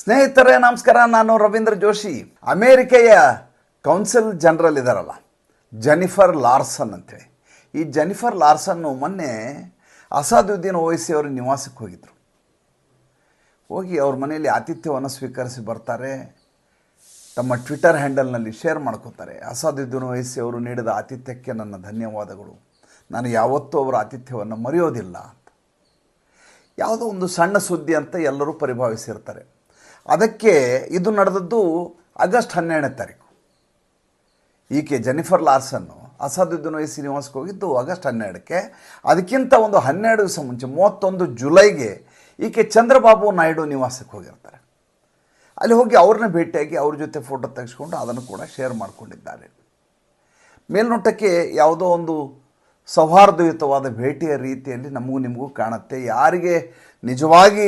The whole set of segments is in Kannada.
ಸ್ನೇಹಿತರೇ, ನಮಸ್ಕಾರ. ನಾನು ರವೀಂದ್ರ ಜೋಶಿ. ಅಮೇರಿಕೆಯ ಕೌನ್ಸಿಲ್ ಜನರಲ್ ಇದ್ದಾರಲ್ಲ ಜೆನಿಫರ್ ಲಾರ್ಸನ್ ಅಂತೇಳಿ. ಈ ಜೆನಿಫರ್ ಲಾರ್ಸನ್ನು ಮೊನ್ನೆ ಅಸಾದುದ್ದೀನ್ ಓವೈಸಿ ಅವರ ನಿವಾಸಕ್ಕೆ ಹೋಗಿದ್ರು. ಹೋಗಿ ಅವ್ರ ಮನೆಯಲ್ಲಿ ಆತಿಥ್ಯವನ್ನು ಸ್ವೀಕರಿಸಿ ಬರ್ತಾರೆ. ತಮ್ಮ ಟ್ವಿಟರ್ ಹ್ಯಾಂಡಲ್ನಲ್ಲಿ ಶೇರ್ ಮಾಡ್ಕೋತಾರೆ. ಅಸಾದುದ್ದೀನ್ ಓಯಿಸಿ ಅವರು ನೀಡಿದ ಆತಿಥ್ಯಕ್ಕೆ ನನ್ನ ಧನ್ಯವಾದಗಳು. ನಾನು ಯಾವತ್ತೂ ಅವರ ಆತಿಥ್ಯವನ್ನು ಮರೆಯೋದಿಲ್ಲ ಅಂತ. ಯಾವುದೋ ಒಂದು ಸಣ್ಣ ಸುದ್ದಿ ಅಂತ ಎಲ್ಲರೂ ಪರಿಭಾವಿಸಿರ್ತಾರೆ. ಅದಕ್ಕೆ ಇದು ನಡೆದದ್ದು ಆಗಸ್ಟ್ ಹನ್ನೆರಡನೇ ತಾರೀಕು. ಈಕೆ ಜೆನಿಫರ್ ಲಾರ್ಸನ್ನು ಅಸಾದುದ್ದೀನ್ ವಯಸ್ಸಿ ನಿವಾಸಕ್ಕೆ ಹೋಗಿದ್ದು ಆಗಸ್ಟ್ ಹನ್ನೆರಡಕ್ಕೆ. ಅದಕ್ಕಿಂತ ಒಂದು ಹನ್ನೆರಡು ದಿವಸ ಮುಂಚೆ, ಮೂವತ್ತೊಂದು ಜುಲೈಗೆ ಈಕೆ ಚಂದ್ರಬಾಬು ನಾಯ್ಡು ನಿವಾಸಕ್ಕೆ ಹೋಗಿರ್ತಾರೆ. ಅಲ್ಲಿ ಹೋಗಿ ಅವ್ರನ್ನ ಭೇಟಿಯಾಗಿ ಅವ್ರ ಜೊತೆ ಫೋಟೋ ತೆಗೆಸ್ಕೊಂಡು ಅದನ್ನು ಕೂಡ ಶೇರ್ ಮಾಡಿಕೊಂಡಿದ್ದಾರೆ. ಮೇಲ್ನೋಟಕ್ಕೆ ಯಾವುದೋ ಒಂದು ಸೌಹಾರ್ದಯುತವಾದ ಭೇಟಿಯ ರೀತಿಯಲ್ಲಿ ನಮಗೂ ನಿಮಗೂ ಕಾಣುತ್ತೆ. ಯಾರಿಗೆ ನಿಜವಾಗಿ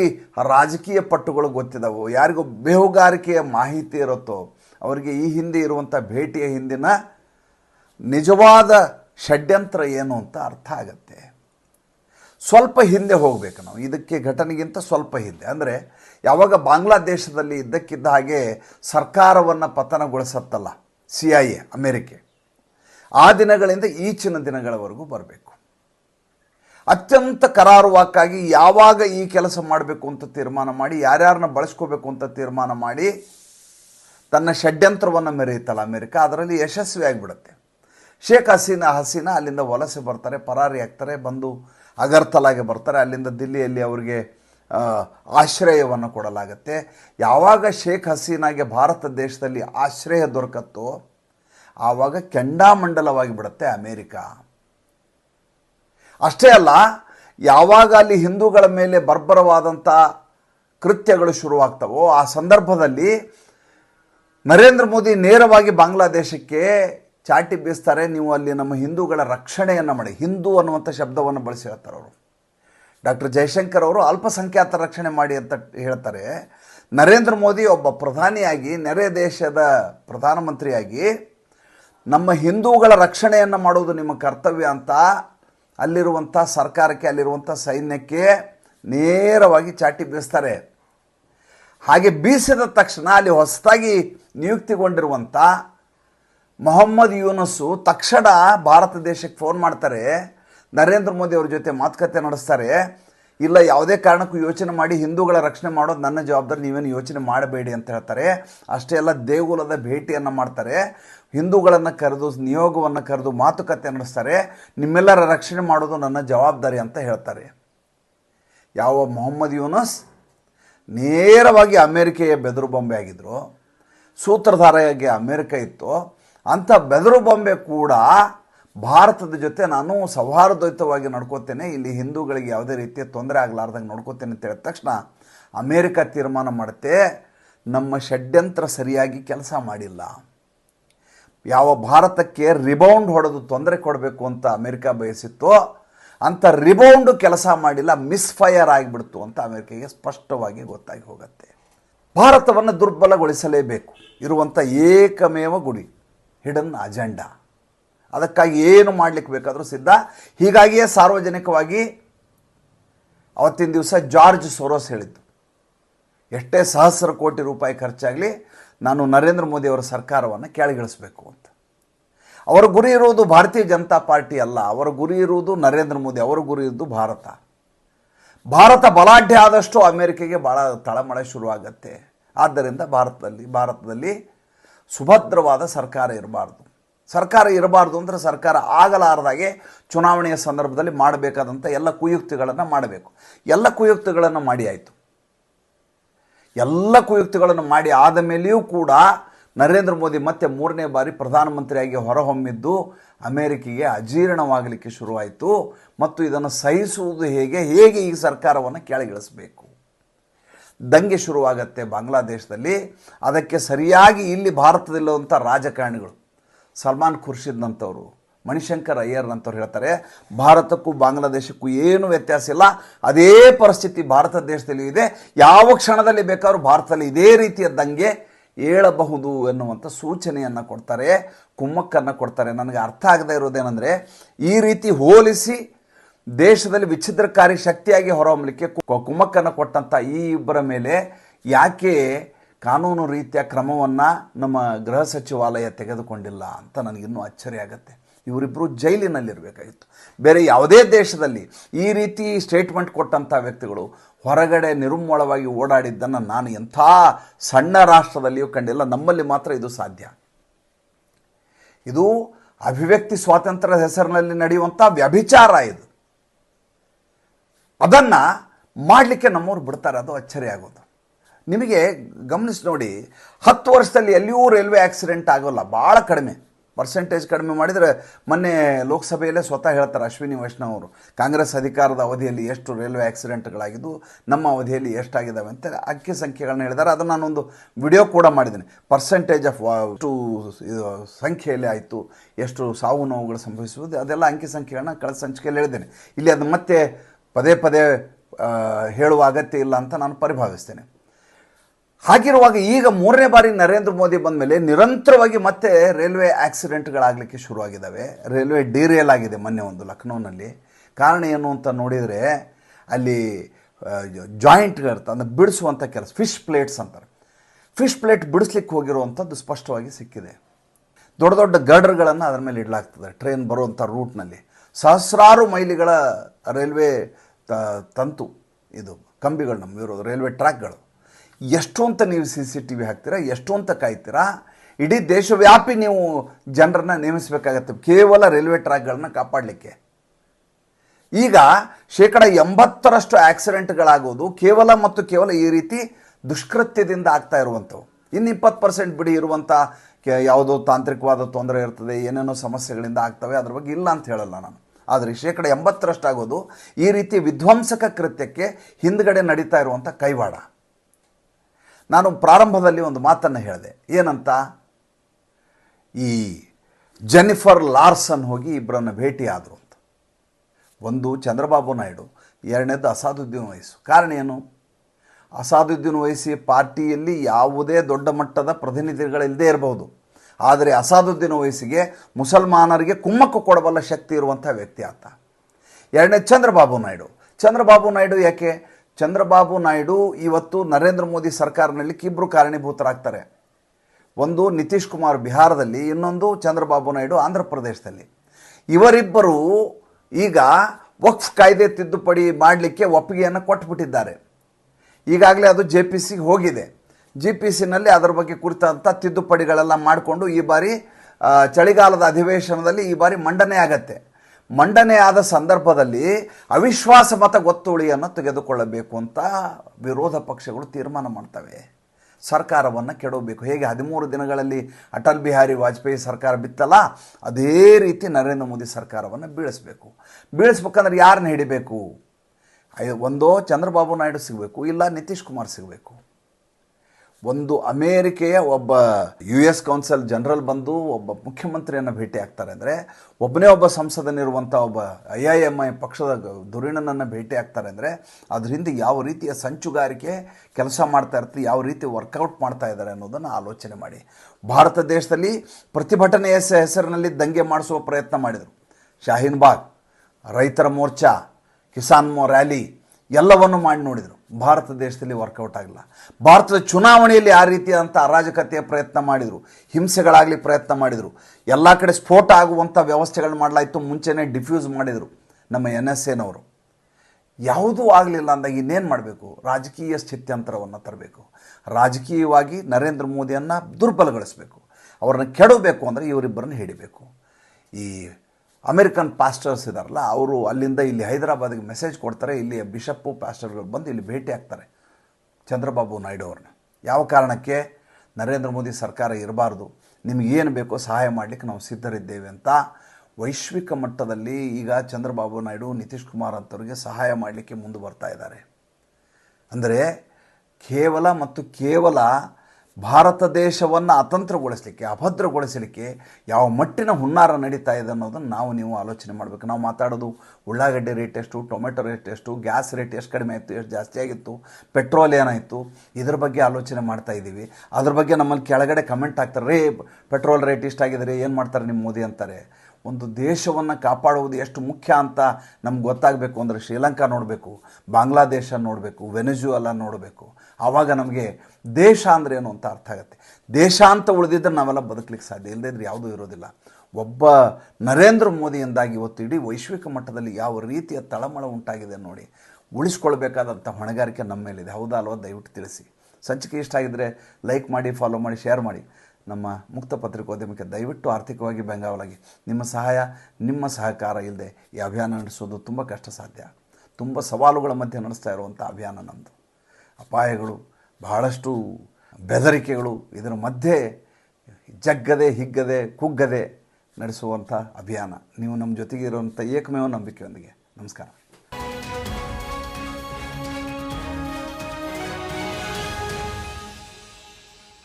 ರಾಜಕೀಯ ಪಟ್ಟುಗಳು ಗೊತ್ತಿದ್ದಾವೋ ಯಾರಿಗೂ ಬೇಹುಗಾರಿಕೆಯ ಮಾಹಿತಿ ಇರುತ್ತೋ, ಅವರಿಗೆ ಈ ಹಿಂದೆ ಇರುವಂಥ ಭೇಟಿಯ ಹಿಂದಿನ ನಿಜವಾದ ಷಡ್ಯಂತ್ರ ಏನು ಅಂತ ಅರ್ಥ ಆಗತ್ತೆ. ಸ್ವಲ್ಪ ಹಿಂದೆ ಹೋಗಬೇಕು ನಾವು. ಇದಕ್ಕೆ ಘಟನೆಗಿಂತ ಸ್ವಲ್ಪ ಹಿಂದೆ. ಅಂದರೆ ಯಾವಾಗ ಬಾಂಗ್ಲಾದೇಶದಲ್ಲಿ ಇದ್ದಕ್ಕಿದ್ದ ಹಾಗೆ ಸರ್ಕಾರವನ್ನು ಪತನಗೊಳಿಸತ್ತಲ್ಲ, ಸಿ ಐ ಎ, ಅಮೇರಿಕೆ. ಆ ದಿನಗಳಿಂದ ಈಚಿನ ದಿನಗಳವರೆಗೂ ಬರಬೇಕು. ಅತ್ಯಂತ ಕರಾರುವಾಕ್ಕಾಗಿ ಯಾವಾಗ ಈ ಕೆಲಸ ಮಾಡಬೇಕು ಅಂತ ತೀರ್ಮಾನ ಮಾಡಿ, ಯಾರ್ಯಾರನ್ನ ಬಳಸ್ಕೋಬೇಕು ಅಂತ ತೀರ್ಮಾನ ಮಾಡಿ, ತನ್ನ ಷಡ್ಯಂತ್ರವನ್ನು ಮೆರೆಯುತ್ತಲ್ಲ ಅಮೆರಿಕ, ಅದರಲ್ಲಿ ಯಶಸ್ವಿ ಆಗಿಬಿಡುತ್ತೆ. ಶೇಖ್ ಹಸೀನಾ ಹಸೀನಾ ಅಲ್ಲಿಂದ ವಲಸೆ ಬರ್ತಾರೆ, ಪರಾರಿ ಆಗ್ತಾರೆ, ಬಂದು ಅಗರ್ತಲಾಗೆ ಬರ್ತಾರೆ, ಅಲ್ಲಿಂದ ದಿಲ್ಲಿಯಲ್ಲಿ ಅವರಿಗೆ ಆಶ್ರಯವನ್ನು ಕೊಡಲಾಗುತ್ತೆ. ಯಾವಾಗ ಶೇಖ್ ಹಸೀನಾಗೆ ಭಾರತ ದೇಶದಲ್ಲಿ ಆಶ್ರಯ ದೊರಕತ್ತೋ ಆವಾಗ ಕೆಂಡಾಮಂಡಲವಾಗಿ ಬಿಡುತ್ತೆ ಅಮೇರಿಕ. ಅಷ್ಟೇ ಅಲ್ಲ, ಯಾವಾಗ ಅಲ್ಲಿ ಹಿಂದೂಗಳ ಮೇಲೆ ಬರ್ಬರವಾದಂಥ ಕೃತ್ಯಗಳು ಶುರುವಾಗ್ತವೋ, ಆ ಸಂದರ್ಭದಲ್ಲಿ ನರೇಂದ್ರ ಮೋದಿ ನೇರವಾಗಿ ಬಾಂಗ್ಲಾದೇಶಕ್ಕೆ ಚಾಟಿ ಬೀಸ್ತಾರೆ, ನೀವು ಅಲ್ಲಿ ನಮ್ಮ ಹಿಂದೂಗಳ ರಕ್ಷಣೆಯನ್ನು ಮಾಡಿ, ಹಿಂದೂ ಅನ್ನುವಂಥ ಶಬ್ದವನ್ನು ಬಳಸಿ ಹೇಳ್ತಾರೆ ಅವರು. ಡಾಕ್ಟರ್ ಜಯಶಂಕರ್ ಅವರು ಅಲ್ಪಸಂಖ್ಯಾತ ರಕ್ಷಣೆ ಮಾಡಿ ಅಂತ ಹೇಳ್ತಾರೆ. ನರೇಂದ್ರ ಮೋದಿ ಒಬ್ಬ ಪ್ರಧಾನಿಯಾಗಿ, ನೆರೆ ದೇಶದ ಪ್ರಧಾನಮಂತ್ರಿಯಾಗಿ ನಮ್ಮ ಹಿಂದೂಗಳ ರಕ್ಷಣೆಯನ್ನು ಮಾಡೋದು ನಿಮ್ಮ ಕರ್ತವ್ಯ ಅಂತ ಅಲ್ಲಿರುವಂಥ ಸರ್ಕಾರಕ್ಕೆ ಅಲ್ಲಿರುವಂಥ ಸೈನ್ಯಕ್ಕೆ ನೇರವಾಗಿ ಚಾಟಿ ಬೀಸ್ತಾರೆ ಹಾಗೆ ಬೀಸಿದ ತಕ್ಷಣ ಅಲ್ಲಿ ಹೊಸದಾಗಿ ನಿಯುಕ್ತಿಗೊಂಡಿರುವಂಥ ಮೊಹಮ್ಮದ್ ಯೂನಸ್ಸು ತಕ್ಷಣ ಭಾರತ ದೇಶಕ್ಕೆ ಫೋನ್ ಮಾಡ್ತಾರೆ. ನರೇಂದ್ರ ಮೋದಿ ಅವ್ರ ಜೊತೆ ಮಾತುಕತೆ ನಡೆಸ್ತಾರೆ. ಇಲ್ಲ, ಯಾವುದೇ ಕಾರಣಕ್ಕೂ ಯೋಚನೆ ಮಾಡಿ ಹಿಂದೂಗಳ ರಕ್ಷಣೆ ಮಾಡೋದು ನನ್ನ ಜವಾಬ್ದಾರಿ, ನೀವೇನು ಯೋಚನೆ ಮಾಡಬೇಡಿ ಅಂತ ಹೇಳ್ತಾರೆ. ಅಷ್ಟೇ ಅಲ್ಲ, ದೇಗುಲದ ಭೇಟಿಯನ್ನು ಮಾಡ್ತಾರೆ. ಹಿಂದೂಗಳನ್ನು ಕರೆದು, ನಿಯೋಗವನ್ನು ಕರೆದು ಮಾತುಕತೆ ನಡೆಸ್ತಾರೆ. ನಿಮ್ಮೆಲ್ಲರ ರಕ್ಷಣೆ ಮಾಡೋದು ನನ್ನ ಜವಾಬ್ದಾರಿ ಅಂತ ಹೇಳ್ತಾರೆ. ಯಾವ ಮೊಹಮ್ಮದ್ ಯೂನಸ್ ನೇರವಾಗಿ ಅಮೇರಿಕೆಯ ಬೆದರು ಬೊಂಬೆ ಆಗಿದ್ದರು ಸೂತ್ರಧಾರೆಯಾಗಿ ಅಮೇರಿಕ ಇತ್ತು. ಅಂಥ ಬೆದರು ಬೊಂಬೆ ಕೂಡ ಭಾರತದ ಜೊತೆ ನಾನು ಸೌಹಾರ್ದಯುತವಾಗಿ ನಡ್ಕೋತೇನೆ. ಇಲ್ಲಿ ಹಿಂದೂಗಳಿಗೆ ಯಾವುದೇ ರೀತಿಯ ತೊಂದರೆ ಆಗಲಾರ್ದಂಗೆ ನೋಡ್ಕೋತೇನೆ ಅಂತ ಹೇಳಿದ ತಕ್ಷಣ ಅಮೇರಿಕ ತೀರ್ಮಾನ ಮಾಡುತ್ತೆ. ನಮ್ಮ ಷಡ್ಯಂತ್ರ ಸರಿಯಾಗಿ ಕೆಲಸ ಮಾಡಿಲ್ಲ. ಯಾವ ಭಾರತಕ್ಕೆ ರಿಬೌಂಡ್ ಹೊಡೆದು ತೊಂದರೆ ಕೊಡಬೇಕು ಅಂತ ಅಮೆರಿಕ ಬಯಸಿತ್ತೋ ಅಂಥ ರಿಬೌಂಡ್ ಕೆಲಸ ಮಾಡಿಲ್ಲ ಮಿಸ್ಫೈರ್ ಆಗಿಬಿಡ್ತು ಅಂತ ಅಮೆರಿಕೆಗೆ ಸ್ಪಷ್ಟವಾಗಿ ಗೊತ್ತಾಗಿ ಹೋಗುತ್ತೆ. ಭಾರತವನ್ನು ದುರ್ಬಲಗೊಳಿಸಲೇಬೇಕು. ಇರುವಂಥ ಏಕಮೇವ ಗುಡಿ ಹಿಡನ್ ಅಜೆಂಡಾ ಅದಕ್ಕಾಗಿ ಏನು ಮಾಡಲಿಕ್ಕೆ ಬೇಕಾದರೂ ಸಿದ್ಧ. ಹೀಗಾಗಿಯೇ ಸಾರ್ವಜನಿಕವಾಗಿ ಅವತ್ತಿನ ದಿವಸ ಜಾರ್ಜ್ ಸೊರೋಸ್ ಹೇಳಿದ್ದು, ಎಷ್ಟೇ ಸಹಸ್ರ ಕೋಟಿ ರೂಪಾಯಿ ಖರ್ಚಾಗಲಿ ನಾನು ನರೇಂದ್ರ ಮೋದಿ ಅವರ ಸರ್ಕಾರವನ್ನು ಕೆಳಗಿಳಿಸಬೇಕು ಅಂತ. ಅವರ ಗುರಿ ಇರುವುದು ಭಾರತೀಯ ಜನತಾ ಪಾರ್ಟಿ ಅಲ್ಲ, ಅವರ ಗುರಿ ಇರುವುದು ನರೇಂದ್ರ ಮೋದಿ, ಅವರ ಗುರಿ ಇರುವುದು ಭಾರತ. ಭಾರತ ಬಲಾಢ್ಯ ಆದಷ್ಟು ಅಮೇರಿಕೆಗೆ ಭಾಳ ತಳಮಳೆ ಶುರುವಾಗತ್ತೆ. ಆದ್ದರಿಂದ ಭಾರತದಲ್ಲಿ ಭಾರತದಲ್ಲಿ ಸುಭದ್ರವಾದ ಸರ್ಕಾರ ಇರಬಾರ್ದು. ಸರ್ಕಾರ ಇರಬಾರ್ದು ಅಂದರೆ ಸರ್ಕಾರ ಆಗಲಾರದಾಗೆ ಚುನಾವಣೆಯ ಸಂದರ್ಭದಲ್ಲಿ ಮಾಡಬೇಕಾದಂಥ ಎಲ್ಲ ಕುಯುಕ್ತಿಗಳನ್ನು ಮಾಡಬೇಕು. ಎಲ್ಲ ಕುಯುಕ್ತಿಗಳನ್ನು ಮಾಡಿ ಆಯಿತು. ಎಲ್ಲ ಕುಯುಕ್ತಿಗಳನ್ನು ಮಾಡಿ ಆದ ಮೇಲೆಯೂ ಕೂಡ ನರೇಂದ್ರ ಮೋದಿ ಮತ್ತೆ ಮೂರನೇ ಬಾರಿ ಪ್ರಧಾನಮಂತ್ರಿಯಾಗಿ ಹೊರಹೊಮ್ಮಿದ್ದು ಅಮೇರಿಕೆಗೆ ಅಜೀರ್ಣವಾಗಲಿಕ್ಕೆ ಶುರುವಾಯಿತು ಮತ್ತು ಇದನ್ನು ಸಹಿಸುವುದು ಹೇಗೆ ಹೇಗೆ ಈ ಸರ್ಕಾರವನ್ನು ಕೆಳಗಿಳಿಸಬೇಕು? ದಂಗೆ ಶುರುವಾಗತ್ತೆ ಬಾಂಗ್ಲಾದೇಶದಲ್ಲಿ. ಅದಕ್ಕೆ ಸರಿಯಾಗಿ ಇಲ್ಲಿ ಭಾರತದಲ್ಲಿರುವಂಥ ರಾಜಕಾರಣಿಗಳು, ಸಲ್ಮಾನ್ ಖುರ್ಷಿದ್ನಂಥವ್ರು. ಮಣಿಶಂಕರ್ ಅಯ್ಯರ್ ಅಂತವ್ರು ಹೇಳ್ತಾರೆ, ಭಾರತಕ್ಕೂ ಬಾಂಗ್ಲಾದೇಶಕ್ಕೂ ಏನು ವ್ಯತ್ಯಾಸ ಇಲ್ಲ. ಅದೇ ಪರಿಸ್ಥಿತಿ ಭಾರತ ದೇಶದಲ್ಲಿ ಇದೆ. ಯಾವ ಕ್ಷಣದಲ್ಲಿ ಬೇಕಾದ್ರೂ ಭಾರತದಲ್ಲಿ ಇದೇ ರೀತಿಯ ದಂಗೆ ಏಳಬಹುದು ಎನ್ನುವಂಥ ಸೂಚನೆಯನ್ನು ಕೊಡ್ತಾರೆ, ಕುಮ್ಮಕ್ಕನ್ನು ಕೊಡ್ತಾರೆ. ನನಗೆ ಅರ್ಥ ಆಗದೇ ಇರೋದೇನೆಂದರೆ ಈ ರೀತಿ ಹೋಲಿಸಿ ದೇಶದಲ್ಲಿ ವಿಚ್ಛಿದ್ರಕಾರಿ ಶಕ್ತಿಯಾಗಿ ಹೊರಹೊಮ್ಮಲಿಕ್ಕೆ ಕುಮ್ಮಕ್ಕನ್ನು ಕೊಟ್ಟಂಥ ಈ ಇಬ್ಬರ ಮೇಲೆ ಯಾಕೆ ಕಾನೂನು ರೀತಿಯ ಕ್ರಮವನ್ನು ನಮ್ಮ ಗೃಹ ಸಚಿವಾಲಯ ತೆಗೆದುಕೊಂಡಿಲ್ಲ ಅಂತ ನನಗಿನ್ನೂ ಅಚ್ಚರಿ ಆಗುತ್ತೆ ಇವರಿಬ್ಬರು ಜೈಲಿನಲ್ಲಿರಬೇಕಾಗಿತ್ತು. ಬೇರೆ ಯಾವುದೇ ದೇಶದಲ್ಲಿ ಈ ರೀತಿ ಸ್ಟೇಟ್ಮೆಂಟ್ ಕೊಟ್ಟಂಥ ವ್ಯಕ್ತಿಗಳು ಹೊರಗಡೆ ನಿರುಮ್ಮಳವಾಗಿ ಓಡಾಡಿದ್ದನ್ನು ನಾನು ಎಂಥ ಸಣ್ಣ ರಾಷ್ಟ್ರದಲ್ಲಿಯೂ ಕಂಡಿಲ್ಲ. ನಮ್ಮಲ್ಲಿ ಮಾತ್ರ ಇದು ಸಾಧ್ಯ. ಇದು ಅಭಿವ್ಯಕ್ತಿ ಸ್ವಾತಂತ್ರ್ಯದ ಹೆಸರಿನಲ್ಲಿ ನಡೆಯುವಂಥ ವ್ಯಭಿಚಾರ ಇದು. ಅದನ್ನು ಮಾಡಲಿಕ್ಕೆ ನಮ್ಮವ್ರು ಬಿಡ್ತಾರೆ. ಅದು ಅಚ್ಚರಿ ಆಗೋದು. ನಿಮಗೆ ಗಮನಿಸಿ ನೋಡಿ, ಹತ್ತು ವರ್ಷದಲ್ಲಿ ಎಲ್ಲಿಯೂ ರೈಲ್ವೆ ಆಕ್ಸಿಡೆಂಟ್ ಆಗೋಲ್ಲ. ಭಾಳ ಕಡಿಮೆ. ಪರ್ಸೆಂಟೇಜ್ ಕಡಿಮೆ ಮಾಡಿದರೆ ಮೊನ್ನೆ ಲೋಕಸಭೆಯಲ್ಲೇ ಸ್ವತಃ ಹೇಳ್ತಾರೆ ಅಶ್ವಿನಿ ವೈಷ್ಣವ್ ಅವರು. ಕಾಂಗ್ರೆಸ್ ಅಧಿಕಾರದ ಅವಧಿಯಲ್ಲಿ ಎಷ್ಟು ರೈಲ್ವೆ ಆಕ್ಸಿಡೆಂಟ್ಗಳಾಗಿದ್ದು ನಮ್ಮ ಅವಧಿಯಲ್ಲಿ ಎಷ್ಟಾಗಿದ್ದಾವೆ ಅಂತ ಅಕ್ಕಿ ಸಂಖ್ಯೆಗಳನ್ನ ಹೇಳಿದ್ದಾರೆ. ಅದನ್ನು ನಾನೊಂದು ವಿಡಿಯೋ ಕೂಡ ಮಾಡಿದ್ದೀನಿ. ಪರ್ಸೆಂಟೇಜ್ ಆಫ್ ಎಷ್ಟು, ಇದು, ಸಂಖ್ಯೆಯಲ್ಲಿ ಆಯಿತು, ಎಷ್ಟು ಸಾವು ನೋವುಗಳು ಸಂಭವಿಸುವುದು, ಅದೆಲ್ಲ ಅಂಕಿ ಸಂಖ್ಯೆಗಳನ್ನ ಕಳೆದ ಸಂಚಿಕೆಯಲ್ಲಿ ಹೇಳಿದ್ದೇನೆ. ಇಲ್ಲಿ ಅದು ಮತ್ತೆ ಪದೇ ಪದೇ ಹೇಳುವ ಅಗತ್ಯ ಇಲ್ಲ ಅಂತ ನಾನು ಪರಿಭಾವಿಸ್ತೇನೆ. ಹಾಗಿರುವಾಗ ಈಗ ಮೂರನೇ ಬಾರಿ ನರೇಂದ್ರ ಮೋದಿ ಬಂದ ಮೇಲೆ ನಿರಂತರವಾಗಿ ಮತ್ತೆ ರೈಲ್ವೆ ಆಕ್ಸಿಡೆಂಟ್ಗಳಾಗಲಿಕ್ಕೆ ಶುರುವಾಗಿದ್ದಾವೆ. ರೈಲ್ವೆ ಡೀರೇಲ್ ಆಗಿದೆ ಮೊನ್ನೆ ಒಂದು ಲಕ್ನೋನಲ್ಲಿ. ಕಾರಣ ಏನು ಅಂತ ನೋಡಿದರೆ ಅಲ್ಲಿ ಜಾಯಿಂಟ್ಗಳಿರ್ತದೆ ಅಂದರೆ ಬಿಡಿಸುವಂಥ ಕೆಲಸ, ಫಿಶ್ ಪ್ಲೇಟ್ಸ್ ಅಂತಾರೆ. ಫಿಶ್ ಪ್ಲೇಟ್ ಬಿಡಿಸ್ಲಿಕ್ಕೆ ಹೋಗಿರುವಂಥದ್ದು ಸ್ಪಷ್ಟವಾಗಿ ಸಿಕ್ಕಿದೆ. ದೊಡ್ಡ ದೊಡ್ಡ ಗರ್ಡರ್ಗಳನ್ನು ಅದರ ಮೇಲೆ ಇಡಲಾಗ್ತದೆ, ಟ್ರೈನ್ ಬರುವಂಥ ರೂಟ್ನಲ್ಲಿ ಸಹಸ್ರಾರು ಮೈಲಿಗಳ ರೈಲ್ವೆ ತಂತು ಇದು ಕಂಬಿಗಳು ನಮ್ಮ ಇರೋದು ರೈಲ್ವೆ ಟ್ರ್ಯಾಕ್ಗಳು. ಎಷ್ಟು ಅಂತ ನೀವು ಸಿ ಸಿ ಟಿ ವಿ ಹಾಕ್ತೀರಾ ಎಷ್ಟು ಅಂತ ಕಾಯ್ತೀರಾ? ಇಡೀ ದೇಶವ್ಯಾಪಿ ನೀವು ಜನರನ್ನ ನೇಮಿಸಬೇಕಾಗತ್ತೆ, ಕೇವಲ ರೈಲ್ವೆ ಟ್ರ್ಯಾಕ್ಗಳನ್ನ ಕಾಪಾಡಲಿಕ್ಕೆ. ಈಗ ಶೇಕಡ ಎಂಬತ್ತರಷ್ಟು ಆಕ್ಸಿಡೆಂಟ್ಗಳಾಗೋದು ಕೇವಲ ಮತ್ತು ಕೇವಲ ಈ ರೀತಿ ದುಷ್ಕೃತ್ಯದಿಂದ ಆಗ್ತಾ ಇರುವಂಥವು. ಇನ್ನು ಇಪ್ಪತ್ತು ಪರ್ಸೆಂಟ್ ಬಿಡಿ ಇರುವಂಥ ಯಾವುದೋ ತಾಂತ್ರಿಕವಾದ ತೊಂದರೆ ಇರ್ತದೆ, ಏನೇನೋ ಸಮಸ್ಯೆಗಳಿಂದ ಆಗ್ತವೆ, ಅದ್ರ ಬಗ್ಗೆ ಇಲ್ಲ ಅಂತ ಹೇಳಲ್ಲ ನಾನು. ಆದರೆ ಶೇಕಡ ಎಂಬತ್ತರಷ್ಟು ಆಗೋದು ಈ ರೀತಿ ವಿಧ್ವಂಸಕ ಕೃತ್ಯಕ್ಕೆ ಹಿಂದ್ಗಡೆ ನಡೀತಾ ಇರುವಂಥ ಕೈವಾಡ. ನಾನು ಪ್ರಾರಂಭದಲ್ಲಿ ಒಂದು ಮಾತನ್ನು ಹೇಳಿದೆ. ಏನಂತ? ಈ ಜೆನಿಫರ್ ಲಾರ್ಸನ್ ಹೋಗಿ ಇಬ್ಬರನ್ನು ಭೇಟಿ ಆದರು ಅಂತ. ಒಂದು ಚಂದ್ರಬಾಬು ನಾಯ್ಡು ಎರಡನೇದು ಅಸಾದುದ್ದೀನ್ ವಯಸ್ಸು. ಕಾರಣ ಏನು? ಅಸಾದುದ್ದೀನ್ ವಯಸ್ಸಿ ಪಾರ್ಟಿಯಲ್ಲಿ ಯಾವುದೇ ದೊಡ್ಡ ಮಟ್ಟದ ಪ್ರತಿನಿಧಿಗಳಿಲ್ಲದೇ ಇರಬಹುದು ಆದರೆ ಅಸಾದುದ್ದೀನ್ ವಯಸ್ಸಿಗೆ ಮುಸಲ್ಮಾನರಿಗೆ ಕುಮ್ಮಕ್ಕು ಕೊಡಬಲ್ಲ ಶಕ್ತಿ ಇರುವಂಥ ವ್ಯಕ್ತಿ ಆತ. ಎರಡನೇ ಚಂದ್ರಬಾಬು ನಾಯ್ಡು. ಚಂದ್ರಬಾಬು ನಾಯ್ಡು ಯಾಕೆ? ಚಂದ್ರಬಾಬು ನಾಯ್ಡು ಇವತ್ತು ನರೇಂದ್ರ ಮೋದಿ ಸರ್ಕಾರನಲ್ಲಿ ಇಬ್ಬರು ಕಾರಣೀಭೂತರಾಗ್ತಾರೆ. ಒಂದು ನಿತೀಶ್ ಕುಮಾರ್ ಬಿಹಾರದಲ್ಲಿ, ಇನ್ನೊಂದು ಚಂದ್ರಬಾಬು ನಾಯ್ಡು ಆಂಧ್ರ ಪ್ರದೇಶದಲ್ಲಿ. ಇವರಿಬ್ಬರು ಈಗ ವಕ್ಫ್ ಕಾಯ್ದೆ ತಿದ್ದುಪಡಿ ಮಾಡಲಿಕ್ಕೆ ಒಪ್ಪಿಗೆಯನ್ನು ಕೊಟ್ಟುಬಿಟ್ಟಿದ್ದಾರೆ ಈಗಾಗಲೇ ಅದು ಜೆ ಪಿ ಸಿಗೆ ಹೋಗಿದೆ. ಜಿ ಪಿ ಸಿನಲ್ಲಿ ಅದರ ಬಗ್ಗೆ ಕುರಿತಂಥ ತಿದ್ದುಪಡಿಗಳೆಲ್ಲ ಮಾಡಿಕೊಂಡು ಈ ಬಾರಿ ಚಳಿಗಾಲದ ಅಧಿವೇಶನದಲ್ಲಿ ಈ ಬಾರಿ ಮಂಡನೆ ಆಗತ್ತೆ. ಮಂಡನೆ ಆದ ಸಂದರ್ಭದಲ್ಲಿ ಅವಿಶ್ವಾಸ ಮತ ಗೊತ್ತುವಳಿಯನ್ನು ತೆಗೆದುಕೊಳ್ಳಬೇಕು ಅಂತ ವಿರೋಧ ಪಕ್ಷಗಳು ತೀರ್ಮಾನ ಮಾಡ್ತವೆ. ಸರ್ಕಾರವನ್ನು ಕೆಡವಬೇಕು. ಹೇಗೆ ಹದಿಮೂರು ದಿನಗಳಲ್ಲಿ ಅಟಲ್ ಬಿಹಾರಿ ವಾಜಪೇಯಿ ಸರ್ಕಾರ ಬಿತ್ತಲ್ಲ, ಅದೇ ರೀತಿ ನರೇಂದ್ರ ಮೋದಿ ಸರ್ಕಾರವನ್ನು ಬೀಳಿಸ್ಬೇಕು. ಬೀಳಿಸ್ಬೇಕಂದ್ರೆ ಯಾರನ್ನ ಹಿಡಿಬೇಕು? ಒಂದೋ ಚಂದ್ರಬಾಬು ನಾಯ್ಡು ಸಿಗಬೇಕು, ಇಲ್ಲ ನಿತೀಶ್ ಕುಮಾರ್ ಸಿಗಬೇಕು. ಒಂದು ಅಮೇರಿಕೆಯ ಒಬ್ಬ ಯು ಎಸ್ ಕೌನ್ಸಿಲ್ ಜನರಲ್ ಬಂದು ಒಬ್ಬ ಮುಖ್ಯಮಂತ್ರಿಯನ್ನು ಭೇಟಿ ಆಗ್ತಾರೆ ಅಂದರೆ ಒಬ್ಬನೇ ಒಬ್ಬ ಸಂಸದನಿರುವಂಥ ಒಬ್ಬ ಐ ಐ ಎಂ ಐ ಪಕ್ಷದ ಧುರೀಣನನ್ನು ಭೇಟಿ ಆಗ್ತಾರೆ ಅಂದರೆ ಅದರಿಂದ ಯಾವ ರೀತಿಯ ಸಂಚುಗಾರಿಕೆ ಕೆಲಸ ಮಾಡ್ತಾ ಇರ್ತದೆ ಯಾವ ರೀತಿ ವರ್ಕೌಟ್ ಮಾಡ್ತಾ ಇದ್ದಾರೆ ಅನ್ನೋದನ್ನು ಆಲೋಚನೆ ಮಾಡಿ. ಭಾರತ ದೇಶದಲ್ಲಿ ಪ್ರತಿಭಟನೆಯ ಹೆಸ- ಹೆಸರಿನಲ್ಲಿ ದಂಗೆ ಮಾಡಿಸುವ ಪ್ರಯತ್ನ ಮಾಡಿದರು. ಶಾಹೀನ್ ಬಾಗ್, ರೈತರ ಮೋರ್ಚಾ, ಕಿಸಾನ್ ಮೋ, ರ್ಯಾಲಿ ಎಲ್ಲವನ್ನು ಮಾಡಿ ನೋಡಿದರು. ಭಾರತ ದೇಶದಲ್ಲಿ ವರ್ಕೌಟ್ ಆಗಿಲ್ಲ. ಭಾರತದ ಚುನಾವಣೆಯಲ್ಲಿ ಆ ರೀತಿಯಾದಂಥ ಅರಾಜಕತೆಯ ಪ್ರಯತ್ನ ಮಾಡಿದರು. ಹಿಂಸೆಗಳಾಗಲಿ ಪ್ರಯತ್ನ ಮಾಡಿದರು. ಎಲ್ಲ ಕಡೆ ಸ್ಫೋಟ ಆಗುವಂಥ ವ್ಯವಸ್ಥೆಗಳು ಮಾಡಲಾಯಿತು, ಮುಂಚೆನೇ ಡಿಫ್ಯೂಸ್ ಮಾಡಿದರು ನಮ್ಮ ಎನ್ ಎಸ್ ಎನವರು. ಯಾವುದೂ ಆಗಲಿಲ್ಲ ಅಂದಾಗ ಇನ್ನೇನು ಮಾಡಬೇಕು? ರಾಜಕೀಯ ಸ್ಥಿತ್ಯಂತರವನ್ನು ತರಬೇಕು. ರಾಜಕೀಯವಾಗಿ ನರೇಂದ್ರ ಮೋದಿಯನ್ನು ದುರ್ಬಲಗೊಳಿಸಬೇಕು. ಅವರನ್ನು ಕೆಡಬೇಕು ಅಂದರೆ ಇವರಿಬ್ಬರನ್ನು ಹಿಡಿಬೇಕು. ಈ ಅಮೆರಿಕನ್ ಪಾಸ್ಟರ್ಸ್ ಇದಾರಲ್ಲ, ಅವರು ಅಲ್ಲಿಂದ ಇಲ್ಲಿ ಹೈದರಾಬಾದ್ಗೆ ಮೆಸೇಜ್ ಕೊಡ್ತಾರೆ, ಇಲ್ಲಿ ಬಿಷಪ್ಪು ಪಾಸ್ಟರ್ಗಳು ಬಂದು ಇಲ್ಲಿ ಭೇಟಿ ಆಗ್ತಾರೆ ಚಂದ್ರಬಾಬು ನಾಯ್ಡು ಅವ್ರನ್ನ. ಯಾವ ಕಾರಣಕ್ಕೆ? ನರೇಂದ್ರ ಮೋದಿ ಸರ್ಕಾರ ಇರಬಾರ್ದು ನಿಮಗೇನು ಬೇಕೋ ಸಹಾಯ ಮಾಡಲಿಕ್ಕೆ ನಾವು ಸಿದ್ಧರಿದ್ದೇವೆ ಅಂತ ವೈಶ್ವಿಕ ಮಟ್ಟದಲ್ಲಿ ಈಗ ಚಂದ್ರಬಾಬು ನಾಯ್ಡು, ನಿತೀಶ್ ಕುಮಾರ್ ಅಂತವ್ರಿಗೆ ಸಹಾಯ ಮಾಡಲಿಕ್ಕೆ ಮುಂದೆ ಬರ್ತಾ ಇದ್ದಾರೆ. ಅಂದರೆ ಕೇವಲ ಮತ್ತು ಕೇವಲ ಭಾರತ ದೇಶವನ್ನು ಅತಂತ್ರಗೊಳಿಸಲಿಕ್ಕೆ, ಅಭದ್ರಗೊಳಿಸಲಿಕ್ಕೆ ಯಾವ ಮಟ್ಟಿನ ಹುನ್ನಾರ ನಡೀತಾ ಇದೆ ಅನ್ನೋದನ್ನು ನಾವು ನೀವು ಆಲೋಚನೆ ಮಾಡಬೇಕು. ನಾವು ಮಾತಾಡೋದು ಉಳ್ಳಾಗಡ್ಡೆ ರೇಟ್ ಎಷ್ಟು, ಟೊಮೆಟೊ ರೇಟ್ ಎಷ್ಟು, ಗ್ಯಾಸ್ ರೇಟ್ ಎಷ್ಟು ಕಡಿಮೆ ಆಯಿತು, ಎಷ್ಟು ಜಾಸ್ತಿ ಆಗಿತ್ತು, ಪೆಟ್ರೋಲ್ ಏನಾಯಿತು, ಇದ್ರ ಬಗ್ಗೆ ಆಲೋಚನೆ ಮಾಡ್ತಾ ಇದ್ದೀವಿ. ಅದ್ರ ಬಗ್ಗೆ ನಮ್ಮಲ್ಲಿ ಕೆಳಗಡೆ ಕಮೆಂಟ್ ಹಾಕ್ತಾರೆ, ರೇ, ಪೆಟ್ರೋಲ್ ರೇಟ್ ಇಷ್ಟಾಗಿದೆ ರೀ, ಏನು ಮಾಡ್ತಾರೆ ನಿಮ್ಮ ಮೋದಿ ಅಂತಾರೆ. ಒಂದು ದೇಶವನ್ನು ಕಾಪಾಡುವುದು ಎಷ್ಟು ಮುಖ್ಯ ಅಂತ ನಮ್ಗೆ ಗೊತ್ತಾಗಬೇಕು. ಅಂದರೆ ಶ್ರೀಲಂಕಾ ನೋಡಬೇಕು, ಬಾಂಗ್ಲಾದೇಶ ನೋಡಬೇಕು ವೆನೆಜುವೆಲ್ಲ ನೋಡಬೇಕು. ಆವಾಗ ನಮಗೆ ದೇಶ ಅಂದರೆ ಏನು ಅಂತ ಅರ್ಥ ಆಗುತ್ತೆ. ದೇಶ ಅಂತ ಉಳಿದಿದ್ದರೆ ನಾವೆಲ್ಲ ಬದುಕಲಿಕ್ಕೆ ಸಾಧ್ಯ. ಇಲ್ಲದೇ ಇದ್ರೆ ಯಾವುದೂ ಇರೋದಿಲ್ಲ. ಒಬ್ಬ ನರೇಂದ್ರ ಮೋದಿಯಿಂದಾಗಿ ಇವತ್ತು ಇಡೀ ವೈಶ್ವಿಕ ಮಟ್ಟದಲ್ಲಿ ಯಾವ ರೀತಿಯ ತಳಮಳ ಉಂಟಾಗಿದೆ ನೋಡಿ. ಉಳಿಸ್ಕೊಳ್ಬೇಕಾದಂಥ ಹೊಣೆಗಾರಿಕೆ ನಮ್ಮ ಮೇಲಿದೆ. ಹೌದಾ ಅಲ್ವಾ? ದಯವಿಟ್ಟು ತಿಳಿಸಿ. ಸಂಚಿಕೆ ಇಷ್ಟ ಆಗಿದ್ದರೆ ಲೈಕ್ ಮಾಡಿ ಫಾಲೋ ಮಾಡಿ ಶೇರ್ ಮಾಡಿ. ನಮ್ಮ ಮುಕ್ತ ಪತ್ರಿಕೋದ್ಯಮಕ್ಕೆ ದಯವಿಟ್ಟು ಆರ್ಥಿಕವಾಗಿ ಬೆಂಗಾವಲಾಗಿ. ನಿಮ್ಮ ಸಹಾಯ, ನಿಮ್ಮ ಸಹಕಾರ ಇಲ್ಲದೆ ಈ ಅಭಿಯಾನ ನಡೆಸೋದು ತುಂಬ ಕಷ್ಟ ಸಾಧ್ಯ. ತುಂಬ ಸವಾಲುಗಳ ಮಧ್ಯೆ ನಡೆಸ್ತಾ ಇರುವಂಥ ಅಭಿಯಾನ ನಮ್ಮದು ಅಪಾಯಗಳು, ಬಹಳಷ್ಟು ಬೆದರಿಕೆಗಳು ಇದರ ಮಧ್ಯೆ ಜಗ್ಗದೆ, ಹಿಗ್ಗದೆ, ಕುಗ್ಗದೆ ನಡೆಸುವಂಥ ಅಭಿಯಾನ. ನೀವು ನಮ್ಮ ಜೊತೆಗೆ ಇರುವಂಥ ಏಕಮೇವ ನಂಬಿಕೆಯೊಂದಿಗೆ. ನಮಸ್ಕಾರ.